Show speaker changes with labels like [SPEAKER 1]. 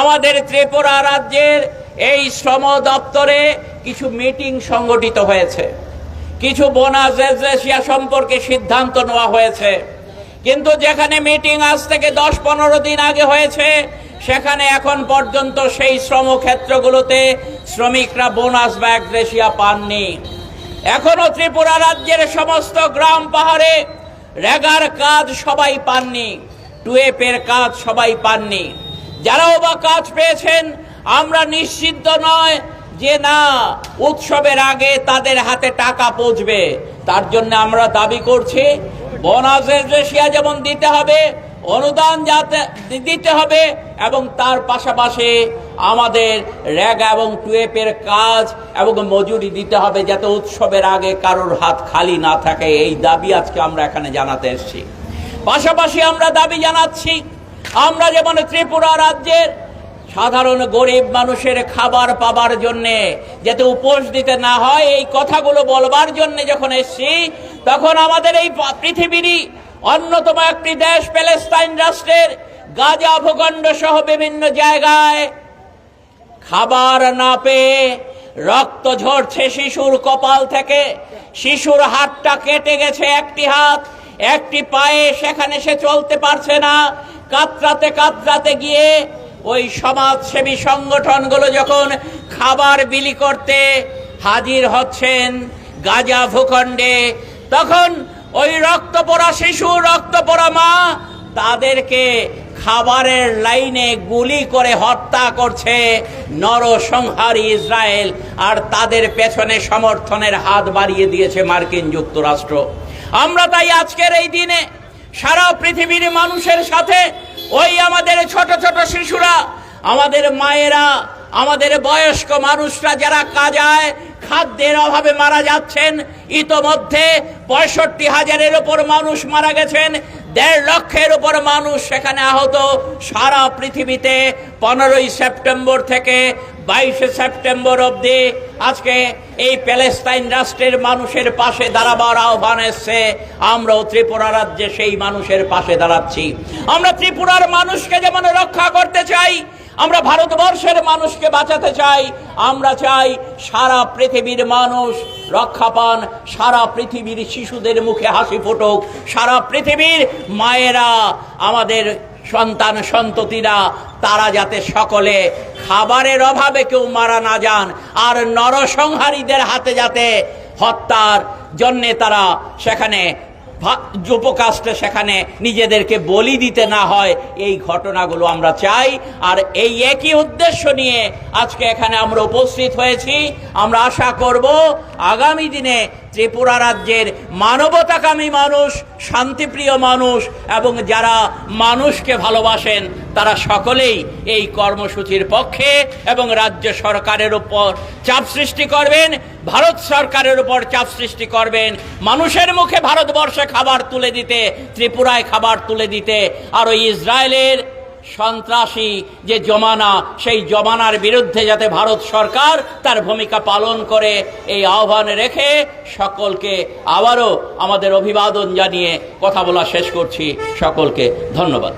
[SPEAKER 1] আমাদের ত্রিপুরা রাজ্যের এই শ্রম দপ্তরে কিছু মিটিং সংগঠিত হয়েছে। কিছু বোনাস রেজিয়া সম্পর্কে সিদ্ধান্ত নেওয়া হয়েছে। কিন্তু যেখানে মিটিং আজ থেকে দশ পনেরো দিন আগে হয়েছে, সেখানে এখন পর্যন্ত সেই শ্রম ক্ষেত্রগুলোতে শ্রমিকরা বোনাস বা গ্রেসিয়া পাননি। এখনও ত্রিপুরা রাজ্যের সমস্ত গ্রাম পাহাড়ে রেগার কাজ সবাই পাননি, টুয়েপের কাজ সবাই পাননি। যারাও বা কাজ পেয়েছেন, আমরা নিশ্চিন্ত নয় যে না, উৎসবের আগে তাদের হাতে টাকা পৌঁছবে। তার জন্য আমরা দাবি করছি বোনাসের রেশিয়া যেমন দিতে হবে, অনুদান যাতে দিতে হবে, এবং তার পাশাপাশি আমাদের র্যাগ এবং টুয়েপের কাজ এবং মজুরি দিতে হবে যাতে উৎসবের আগে কারোর হাত খালি না থাকে। এই দাবি আজকে আমরা এখানে জানাতে এসেছি। পাশাপাশি আমরা দাবি জানাচ্ছি আমরা যেমন ত্রিপুরা রাজ্যের সাধারণ গরিব মানুষের খাবার পাবার জন্যে যাতে উপোস দিতে না হয়, এই কথাগুলো বলবার জন্য যখন এসছি, তখন আমাদের এই পৃথিবীরই অন্যতম একটি দেশ, প্যালেস্তাইন রাষ্ট্রের গাজা ভূখণ্ড সহ বিভিন্ন জায়গায় খাবার না পেয়ে রক্ত ঝরছে শিশুর কপাল থেকে। শিশুর হাতটা কেটে গেছে একটি হাত, একটি পায়ে, সেখানে সে চলতে পারছে না। কাতরাতে কাতরাতে গিয়ে ওই সমাজসেবী সংগঠনগুলো যখন খাবার বিলি করতে হাজির হচ্ছেন গাজা ভূখণ্ডে, তখন ওই রক্ত পড়া শিশু রক্ত পড়া মা তাদেরকে খাবারের লাইনে গুলি করে হত্যা করছে নরসংহারী ইসরায়েল আর তাদের পেছনে সমর্থনের হাত বাড়িয়ে দিয়েছে মার্কিন যুক্তরাষ্ট্র। আমরা তাই আজকের এই দিনে সারা পৃথিবীর মানুষের সাথে ওই আমাদের ছোট ছোট শিশুরা, আমাদের মায়েরা, আমাদের বয়স্ক মানুষরা যারা কাজায়, খাদ্যের অভাবে মারা যাচ্ছেন, ইতোমধ্যে পঁয়ষট্টি হাজারের ওপর মানুষ মারা গেছেন দেড় লক্ষের উপর মানুষ সেখানে আহত। সারা পৃথিবীতে পনেরোই সেপ্টেম্বর থেকে বাইশে সেপ্টেম্বর অবধি আজকে এই প্যালেস্তাইন রাষ্ট্রের মানুষের পাশে দাঁড়াবার আহ্বান এসছে। আমরাও ত্রিপুরা রাজ্যে সেই মানুষের পাশে দাঁড়াচ্ছি। আমরা ত্রিপুরার মানুষকে যেমন রক্ষা করতে চাই আমরা ভারতবর্ষের মানুষকে বাঁচাতে চাই, আমরা চাই সারা পৃথিবীর মানুষ রক্ষা পান, সারা পৃথিবীর শিশুদের মুখে হাসি ফুটুক, সারা পৃথিবীর মায়েরা, আমাদের সন্তান সন্ততিরা, তারা যাতে সকলে খাবারের অভাবে কেউ মারা না যান, আর নরসংহারীদের হাতে যাতে হত্যার জন্যে তারা সেখানে যুপকাস্টে সেখানে নিজেদেরকে বলি দিতে না হয়, এই ঘটনাগুলো আমরা চাই। আর এই একই উদ্দেশ্য নিয়ে আজকে এখানে আমরা উপস্থিত হয়েছি। আমরা আশা করব আগামী দিনে ত্রিপুরা রাজ্যের মানবতাকামী মানুষ, শান্তিপ্রিয় মানুষ এবং যারা মানুষকে ভালোবাসেন, তারা সকলেই এই কর্মসূচির পক্ষে এবং রাজ্য সরকারের উপর চাপ সৃষ্টি করবেন, ভারত সরকারের উপর চাপ সৃষ্টি করবেন, মানুষের মুখে ভারতবর্ষে খাবার তুলে দিতে, ত্রিপুরায় খাবার তুলে দিতে আর ওই ইসরায়েলের সন্ত্রাসী যে জমানা, সেই জমানার বিরুদ্ধে যাতে ভারত সরকার তার ভূমিকা পালন করে, এই আহ্বান রেখে সকলকে আবারও আমাদের অভিবাদন জানিয়ে কথা বলা শেষ করছি। সকলকে ধন্যবাদ।